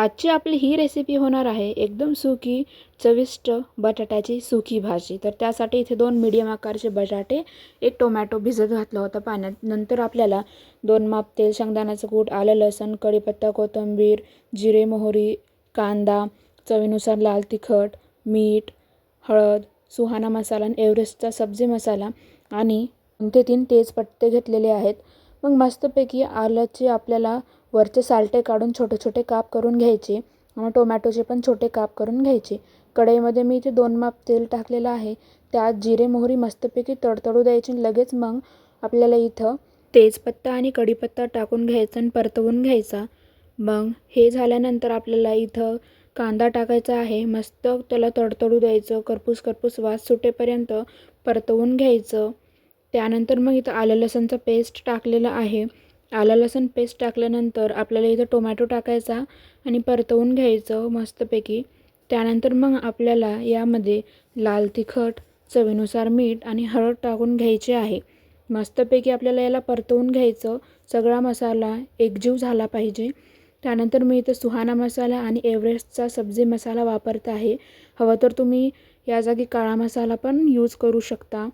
आजची आपली ही रेसिपी होणार आहे एकदम सुकी चविष्ट बटाट्याची सुकी भाजी. तर त्यासाठी इथे दोन मीडियम आकारचे बटाटे एक टोमॅटो भिजत घातला होता पाण्यात. नंतर आपल्याला दोन माप तेल शेंगदाण्याचं कूट आलं लसण कढीपत्ता कोथिंबीर जिरे मोहरी कांदा चवीनुसार लाल तिखट मीठ हळद सुहाना मसाला एव्हरेस्टचा सब्जी मसाला आणि दोन ते तीन तेजपत्ते घेतलेले आहेत. मग मस्तपैकी आल्याचे आपल्याला वरचे सालटे काढून छोटे छोटे काप करून घ्यायचे मग टोमॅटोचे पण छोटे काप करून घ्यायचे. कढईमध्ये मी इथे दोन माप तेल टाकलेलं आहे. त्यात जिरे मोहरी मस्तपैकी तडतडू द्यायची आणि लगेच मग आपल्याला इथं तेजपत्ता आणि कढीपत्ता टाकून घ्यायचा आणि परतवून घ्यायचा. मग हे झाल्यानंतर आपल्याला इथं कांदा टाकायचा आहे. मस्त त्याला तडतडू द्यायचं. करपूस करपूस वास सुटेपर्यंत परतवून घ्यायचं. त्यानंतर मग इथं आलं लसणचं पेस्ट टाकलेलं आहे. आलं लसण पेस्ट टाकल्यानंतर आपल्याला इथं टोमॅटो टाकायचा आणि परतवून घ्यायचं मस्तपैकी. त्यानंतर मग आपल्याला यामध्ये लाल तिखट चवीनुसार मीठ आणि हळद टाकून घ्यायचे आहे. मस्तपैकी आपल्याला याला परतवून घ्यायचं. सगळा मसाला एकजीव झाला पाहिजे. त्यानंतर मी इथं सुहाना मसाला आणि एव्हरेस्टचा सब्जी मसाला वापरत आहे. हवं तर तुम्ही या जागी काळा मसाला पण यूज करू शकता.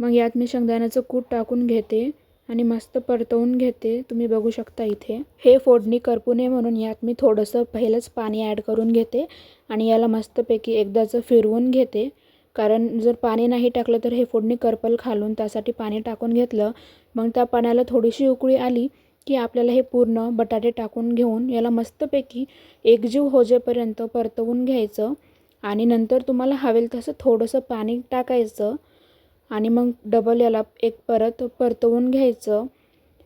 मग यात मी शेंगदाण्याचं कूट टाकून घेते आणि मस्त परतवून घेते. तुम्ही बघू शकता इथे. हे फोडणी करपू नये म्हणून यात मी थोडंसं पहिलंच पाणी ॲड करून घेते आणि याला मस्तपैकी एकदाचं फिरवून घेते. कारण जर पाणी नाही टाकलं तर हे फोडणी करपल खालून त्यासाठी पाणी टाकून घेतलं. मग त्या पाण्याला थोडीशी उकळी आली की आपल्याला हे पूर्ण बटाटे टाकून घेऊन याला मस्तपैकी एकजीव होजेपर्यंत परतवून घ्यायचं. आणि नंतर तुम्हाला हवेल तसं थोडंसं पाणी टाकायचं. आणि मग डबल याला एक परत परतवून घ्यायचं.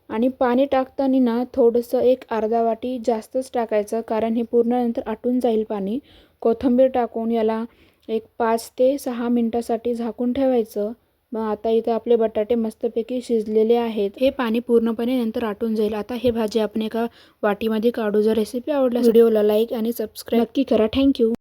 आणि पाणी टाकताना ना थोडंसं एक अर्धा वाटी जास्तच टाकायचं कारण हे पूर्ण नंतर आटून जाईल पाणी. कोथिंबीर टाकून याला एक पाच ते सहा मिनटासाठी झाकून ठेवायचं. मग आता इथं आपले बटाटे मस्तपैकी शिजलेले आहेत. हे पाणी पूर्णपणे नंतर आटून जाईल. आता हे भाजी आपण एका वाटीमध्ये काढू. जर रेसिपी आवडल्यास व्हिडिओला लाईक आणि सबस्क्राईब नक्की करा. थँक्यू